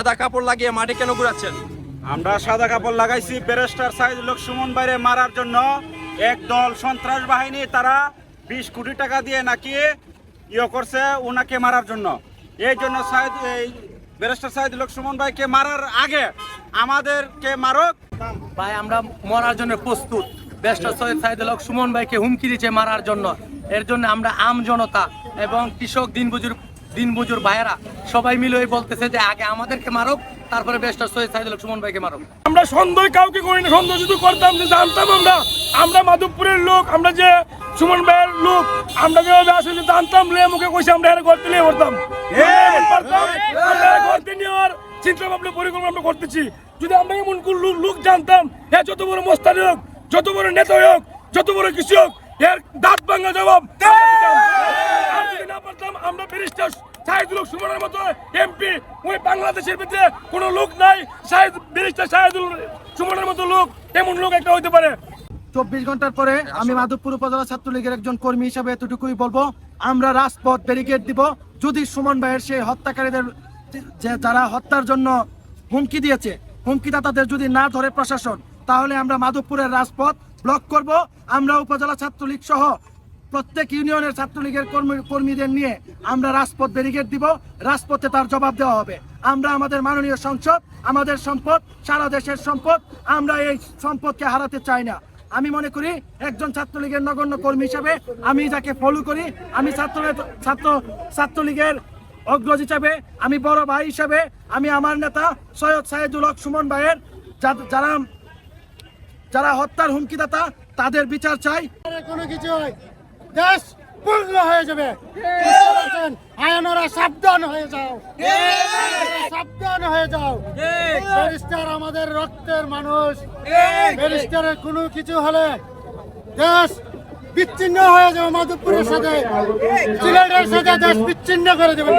সাদা কাপড় লাগিয়ে মাঠে কেন ঘুরাচ্ছেন? আমরা সাদা কাপড় লাগাইছি ব্যারিস্টার সাইদুল সুমন বাইরে মারার জন্য। একদল সন্ত্রাস বাহিনী তারা বিশ কোটি টাকা দিয়ে নাকি ইয়ে করছে ওনাকে মারার জন্য। এই জন্য সাইদ এই ব্যারিস্টার সাইদুল সুমন ভাইকে মারার আগে আমাদেরকে মারক। ভাই আমরা মরার জন্য প্রস্তুত। বেস্টার সৈয়দ হক সুমন ভাইকে হুমকি দিচ্ছে মারার জন্য। এর জন্য আমরা আম জনতা এবং কৃষক দিনমজুর দিনমজুর ভাইয়েরা সবাই মিলে ওই বলতেছে যে আগে আমাদেরকে মারুক তারপরে বেস্টার সৈয়দ সাইদুল সুমন ভাইকে মারুক। আমরা সন্দেহ কাউকে করি না সন্দেহ শুধু করতাম যে জানতাম আমরা। আমরা মাধবপুরের লোক আমরা যে সুমন ভাইয়ের লোক আমরা যেভাবে আসলে জানতাম লে মুখে কইছে আমরা এর করতে নিয়ে করতাম করতে নেওয়ার চিন্তা ভাবনা পরিকল্পনা আমরা করতেছি। যদি আমরা এমন কোন লোক লোক জানতাম হ্যাঁ যত বড় মোস্তানি হোক যত বড় নেতা হোক যত বড় কৃষি হোক এর দাঁত ভাঙা জবাব আমরা দিতাম। আর যদি না পারতাম আমরা সুমনের মতো এমপি ওই বাংলাদেশের ভিতরে কোনো লোক নাই সুমনের মতো লোক, এমন লোক একটা হইতে পারে। চব্বিশ ঘণ্টার পরে আমি মাধবপুর উপজেলা ছাত্রলীগের একজন কর্মী হিসাবে এতটুকুই বলব, আমরা রাজপথ ব্যারিকেড দিব। যদি সুমন ভাইয়ের সেই হত্যাকারীদের যে যারা হত্যার জন্য হুমকি দিয়েছে, হুমকিদাতাদের যদি না ধরে প্রশাসন, তাহলে আমরা মাধবপুরের রাজপথ ব্লক করব। আমরা উপজেলা ছাত্রলীগ সহ প্রত্যেক ইউনিয়নের ছাত্রলীগের কর্মী- কর্মীদের নিয়ে আমরা রাজপথ ব্যারিকেড দিব। রাজপথে তার জবাব দেওয়া হবে। আমরা আমাদের মাননীয় সংসদ, আমাদের সম্পদ, সারা দেশের সম্পদ, আমরা এই সম্পদকে হারাতে চাই না। আমি মনে করি একজন ছাত্রলীগের নগণ্য কর্মী হিসাবে আমি যাকে ফলো করি, আমি ছাত্র ছাত্র ছাত্রলীগের অগ্রজ হিসাবে, আমি বড় ভাই হিসাবে, আমি আমার নেতা সৈয়দ সাহেদুল হক সুমন ভাইয়ের যারা যারা হত্যার হুমকিদাতা, তাদের বিচার চাই। কোনো কিছু হয় দেশ পূর্ণ হয়ে যাবে। আয়নরা সাবধান হয়ে যাও। সাবধান হয়ে যাও। ব্যারিস্টার আমাদের রক্তের মানুষ। ব্যারিস্টারের কোনো কিছু হলে দেশ বিচ্ছিন্ন হয়ে যাবে। মাধবপুরের সাথে। সিলেটের সাথে দেশ বিচ্ছিন্ন করে দেবে।